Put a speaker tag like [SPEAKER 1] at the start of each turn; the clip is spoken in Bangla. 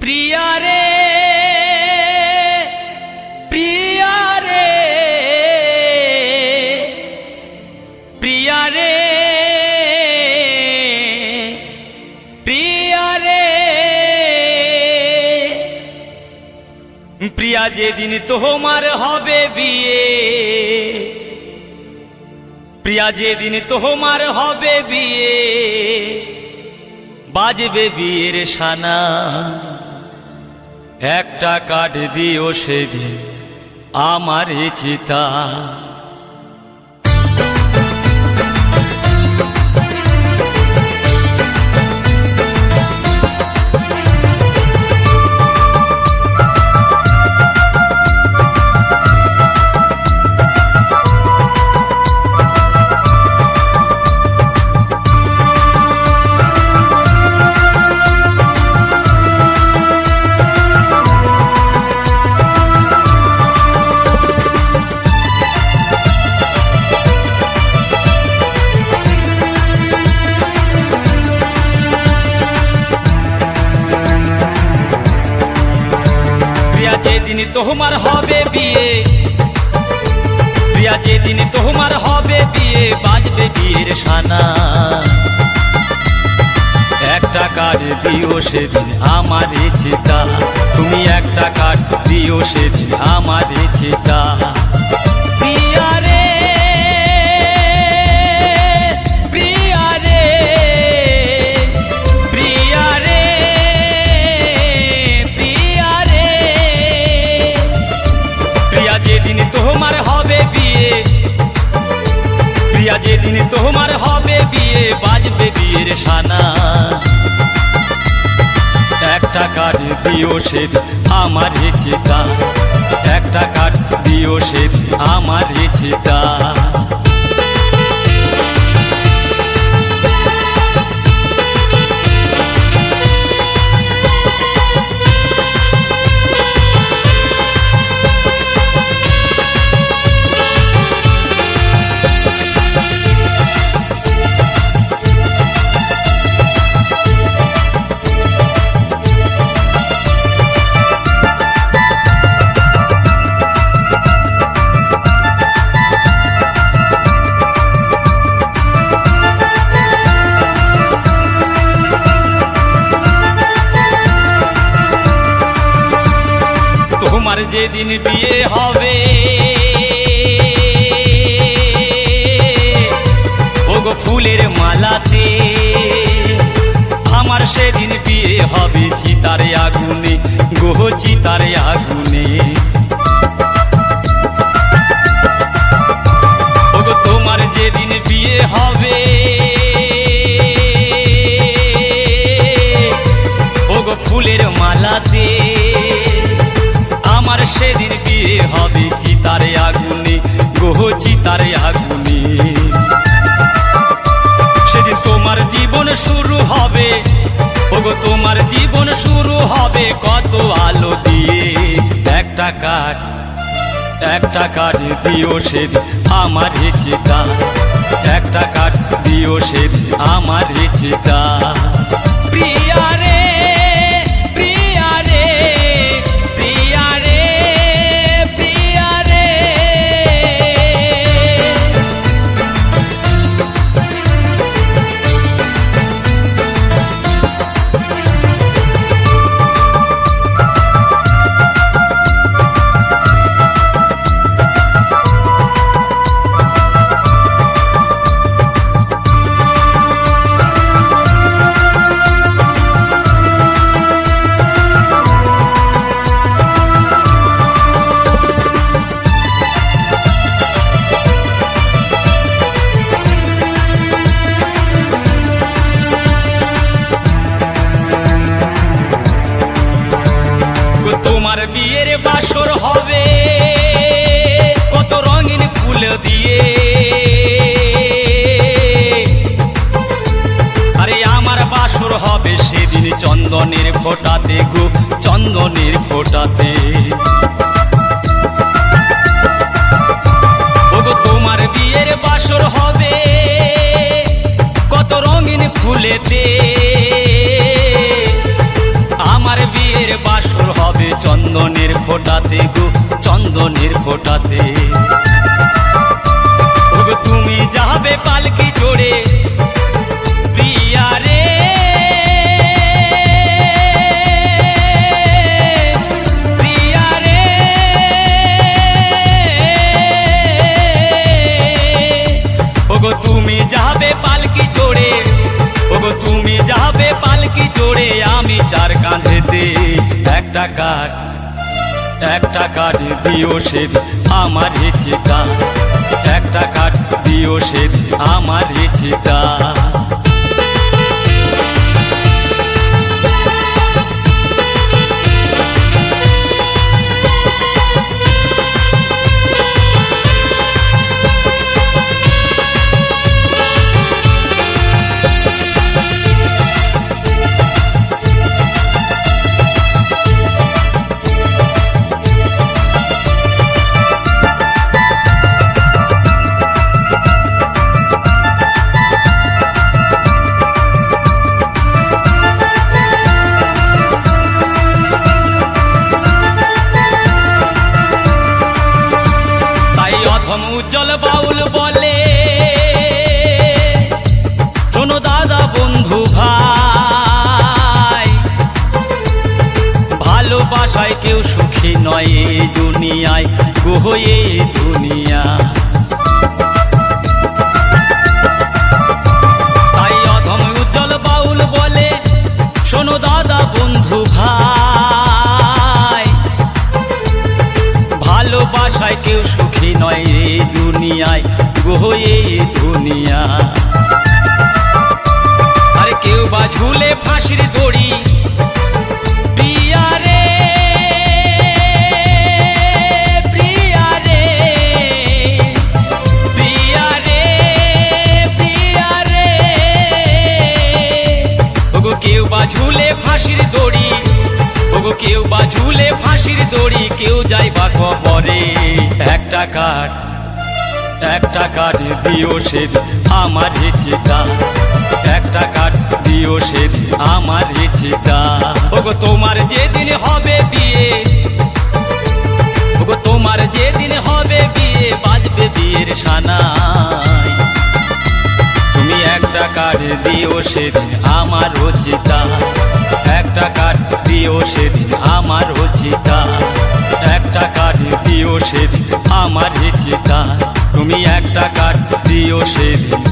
[SPEAKER 1] প্রিয়া রে প্রিয়া রে প্রিয়া রে প্রিয়া রে। প্রিয়া যেদিন তোমার হবে বিয়ে, প্রিয়া যেদিন তোমার হবে বিয়ে, বাজবে বিয়ের সানা। একটা কাঠ দিও সেদিন আমার চিতা। যেদিন তোমার হবে বিয়ে, প্রিয়া, যেদিন তোমার হবে বিয়ে, বাজবে বিয়ের সানা একটা কার্ড দিও সেদিন আমার চিতা। তুমি একটা কার্ড দিও সেদিন আমার চিতা। একটা কাঠ দিও সে আমার চিতা একটা কাঠ দিও সে আমার চিতা যেদিন বিয়ে হবে। ওগো ফুলের মালাতে আমার সেদিন বিয়ে হবে চিতারে আগুনে, গোহ চিতারে আগুনে। ওগো তোমার যেদিন বিয়ে হবে ফুলের মালাতে আমার সেদিন বিয়ে হবে চিতারে আগুনে, গোহ চিতারে আগুনে। সেদিন তোমার জীবন শুরু হবে, ওগো তোমার জীবন শুরু হবে কত আলো দিয়ে। একটা কাঠ একটা কাঠ দিও সেদিন আমার চিতা একটা কাঠ দিও সেদিন আমার চিতা গো তোমার বিয়ের বাসর হবে। কত রঙিন ফুল দিয়ে। আরে আমার বাসর হবে সেদিন চন্দনের ফোটাতে গো, চন্দনের ফোটাতে। তোমার বিয়ের বাসর হবে। কত রঙিন ফুলেতে। প্রেমের বাসর হবে চন্দনের ফোটাতে গো চন্দনের ফোটাতে। তুমি যাবে পালকি চড়ে একটা কাঠ একটা কাঠ দিও সেদিন আমার চিতা একটা কাঠ দিও সেদিন আমার হেছে তাই উজ্জ্বল বাউল বলে। শোনো দাদা বন্ধু ভাই, ভালোবাসায় কেউ সুখী নয় এই দুনিয়ায়, গোহ এই দুনিয়া। তাই অধম উজ্জ্বল বাউল বলে, শোনো দাদা বন্ধু ভাই, ভালোবাসায় কেউ সুখী নয় এই দুনিয়া। আরে কেউ বা ঝুলে ফাঁসির দড়ি প্রিয়া রে প্রিয়া রে প্রিয়া রে ওগো কেউ বা ঝুলে ফাঁসির দড়ি, ওগো কেউ বা ঝুলে ফাঁসির দড়ি, কেউ যাই বা কবরে। একটা কাঠ একটা কাঠ দিও সেদিন আমার চিতা একটা কাঠ দিও সেদিন আমার চিতা ওগো, তোমার যেদিন হবে বিয়ে, ওগো, তোমার যেদিন হবে বিয়ে, বাজবে বিয়ের সানাই। তুমি একটা কাঠ দিও সেদিন আমার চিতা একটা কাঠ দিও সেদিন আমার চিতা একটা কাঠ দিও সেদিন আমার চিতা কাঠ দিও সেদিন।